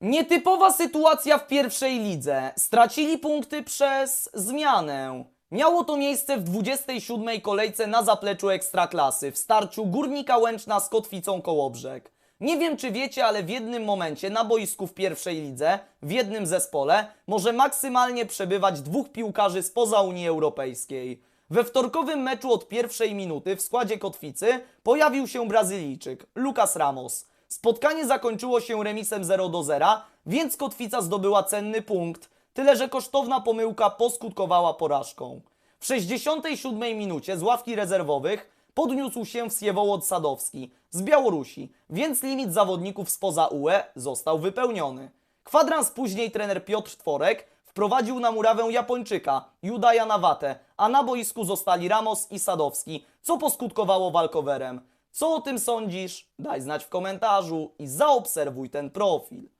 Nietypowa sytuacja w pierwszej lidze. Stracili punkty przez zmianę. Miało to miejsce w 27. kolejce na zapleczu Ekstraklasy w starciu Górnika Łęczna z Kotwicą Kołobrzeg. Nie wiem czy wiecie, ale w jednym momencie na boisku w pierwszej lidze, w jednym zespole, może maksymalnie przebywać dwóch piłkarzy spoza Unii Europejskiej. We wtorkowym meczu od pierwszej minuty w składzie Kotwicy pojawił się Brazylijczyk, Lucas Ramos. Spotkanie zakończyło się remisem 0 do 0, więc Kotwica zdobyła cenny punkt, tyle że kosztowna pomyłka poskutkowała porażką. W 67 minucie z ławki rezerwowych podniósł się Wsiewołod Sadowski z Białorusi, więc limit zawodników spoza UE został wypełniony. Kwadrans później trener Piotr Tworek wprowadził na murawę Japończyka, Judaja Nawatę, a na boisku zostali Ramos i Sadowski, co poskutkowało walkowerem. Co o tym sądzisz? Daj znać w komentarzu i zaobserwuj ten profil.